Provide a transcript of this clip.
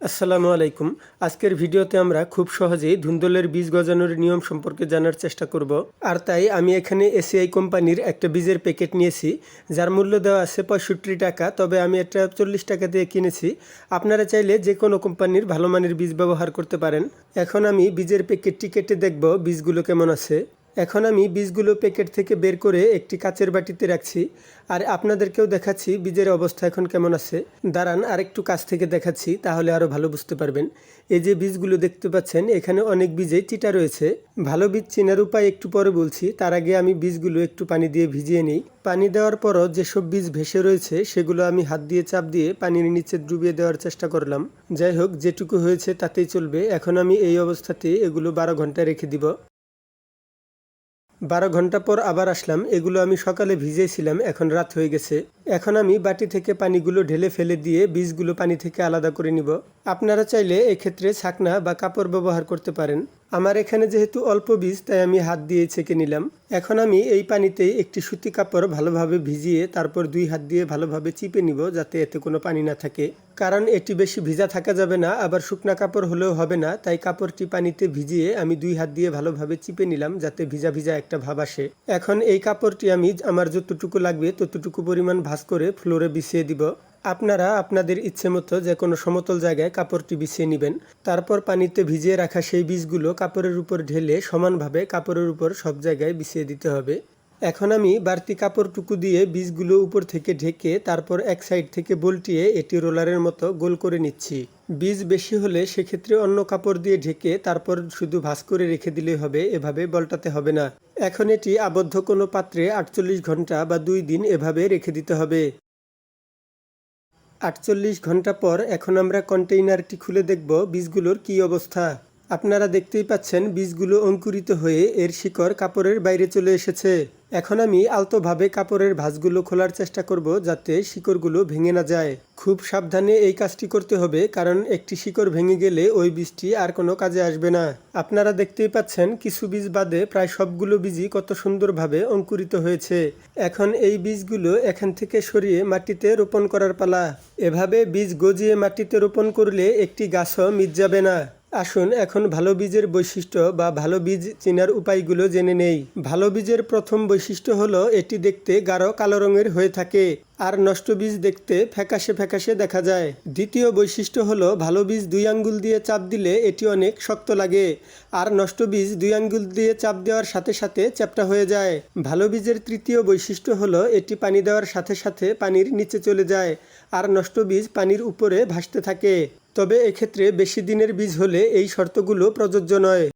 আসসালামু আলাইকুম। আজকের ভিডিওতে আমরা খুব সহজেই ধুন্দলের বীজ গজানোর নিয়ম সম্পর্কে জানার চেষ্টা করব। আর তাই আমি এখানে এসিআই কোম্পানির একটা বীজের প্যাকেট নিয়েছি। যার মূল্য দেওয়া আছে পঁয়ষট্টি টাকা, তবে আমি এটা চল্লিশ টাকা দিয়ে কিনেছি। আপনারা চাইলে যে কোনো কোম্পানির ভালো মানের বীজ ব্যবহার করতে পারেন। এখন আমি বীজের প্যাকেটটি কেটে দেখব বীজগুলো কেমন আছে। এখন আমি বীজগুলো প্যাকেট থেকে বের করে একটি কাচের বাটিতে রাখছি। আর আপনাদেরকেও দেখাচ্ছি বীজের অবস্থা এখন কেমন আছে। দাঁড়ান আর একটু কাছ থেকে দেখাচ্ছি, তাহলে আরও ভালো বুঝতে পারবেন। এই যে বীজগুলো দেখতে পাচ্ছেন, এখানে অনেক বীজে চিটা রয়েছে। ভালো বীজ চেনার উপায় একটু পরে বলছি। তার আগে আমি বীজগুলো একটু পানি দিয়ে ভিজিয়ে নিই। পানি দেওয়ার পরও যেসব বীজ ভেসে রয়েছে, সেগুলো আমি হাত দিয়ে চাপ দিয়ে পানির নিচে ডুবিয়ে দেওয়ার চেষ্টা করলাম। যাই হোক, যেটুকু হয়েছে তাতেই চলবে। এখন আমি এই অবস্থাতে এগুলো বারো ঘণ্টা রেখে দিব। বারো ঘণ্টা পর আবার আসলাম, এগুলো আমি সকালে ভিজেছিলাম, এখন রাত হয়ে গেছে। এখন আমি বাটি থেকে পানিগুলো ঢেলে ফেলে দিয়ে বীজগুলো পানি থেকে আলাদা করে নিব। আপনারা চাইলে এক্ষেত্রে ছাকনা বা কাপড় ব্যবহার করতে পারেন। আমার এখানে যেহেতু অল্প বীজ, তাই আমি হাত দিয়ে ছেঁকে নিলাম। এখন আমি এই পানিতেই একটি সুতি কাপড় ভালোভাবে ভিজিয়ে তারপর দুই হাত দিয়ে ভালোভাবে চিপে নিব যাতে এতে কোনো পানি না থাকে। কারণ এটি বেশি ভিজা থাকা যাবে না, আবার শুকনা কাপড় হলেও হবে না, তাই কাপড়টি পানিতে ভিজিয়ে আমি দুই হাত দিয়ে ভালোভাবে চিপে নিলাম যাতে ভিজা ভিজা একটা ভাব আসে। এখন এই কাপড়টি আমি আমার যতটুকু লাগবে ততটুকু পরিমাণ ভাঁজ করে ফ্লোরে বিছিয়ে দিব। আপনারা আপনাদের ইচ্ছে মতো যে কোনো সমতল জায়গায় কাপড়টি বিছিয়ে নেবেন। তারপর পানিতে ভিজিয়ে রাখা সেই বীজগুলো কাপড়ের উপর ঢেলে সমানভাবে কাপড়ের উপর সব জায়গায় বিছিয়ে দিতে হবে। এখন আমি বাড়তি কাপড়টুকু দিয়ে বীজগুলো উপর থেকে ঢেকে তারপর এক সাইড থেকে বল্টিয়ে এটি রোলারের মতো গোল করে নিচ্ছি। বীজ বেশি হলে সেক্ষেত্রে অন্য কাপড় দিয়ে ঢেকে তারপর শুধু ভাঁজ করে রেখে দিলেই হবে, এভাবে বলটাতে হবে না। এখন এটি আবদ্ধ কোনো পাত্রে আটচল্লিশ ঘণ্টা বা দুই দিন এভাবে রেখে দিতে হবে। আটচল্লিশ ঘণ্টা পর এখন আমরা কন্টেইনারটি খুলে দেখব বীজগুলোর কী অবস্থা। আপনারা দেখতেই পাচ্ছেন বীজগুলো অঙ্কুরিত হয়ে এর শিকড় কাপড়ের বাইরে চলে এসেছে। এখন আমি আলতোভাবে কাপড়ের ভাঁজগুলো খোলার চেষ্টা করব যাতে শিকড়গুলো ভেঙে না যায়। খুব সাবধানে এই কাজটি করতে হবে কারণ একটি শিকড় ভেঙে গেলে ওই বীজটি আর কোনো কাজে আসবে না। আপনারা দেখতেই পাচ্ছেন কিছু বীজ বাদে প্রায় সবগুলো বীজই কত সুন্দরভাবে অঙ্কুরিত হয়েছে। এখন এই বীজগুলো এখান থেকে সরিয়ে মাটিতে রোপণ করার পালা। এভাবে বীজ গজিয়ে মাটিতে রোপণ করলে একটি গাছও মিট যাবে না। আসুন, এখন ভালো বীজের বৈশিষ্ট্য বা ভালো বীজ চেনার উপায়গুলো জেনে নেই। ভালো বীজের প্রথম বৈশিষ্ট্য হলো, এটি দেখতে গাঢ় কালো রঙের হয়ে থাকে, আর নষ্ট বীজ দেখতে ফ্যাকাশে ফ্যাকাশে দেখা যায়। দ্বিতীয় বৈশিষ্ট্য হলো, ভালো বীজ দুই আঙ্গুল দিয়ে চাপ দিলে এটি অনেক শক্ত লাগে, আর নষ্ট বীজ দুই আঙ্গুল দিয়ে চাপ দেওয়ার সাথে সাথে চ্যাপটা হয়ে যায়। ভালো বীজের তৃতীয় বৈশিষ্ট্য হলো, এটি পানি দেওয়ার সাথে সাথে পানির নিচে চলে যায়, আর নষ্ট বীজ পানির উপরে ভাসতে থাকে। তবে এক্ষেত্রে বেশি দিনের বীজ হলে এই শর্তগুলো প্রযোজ্য নয়।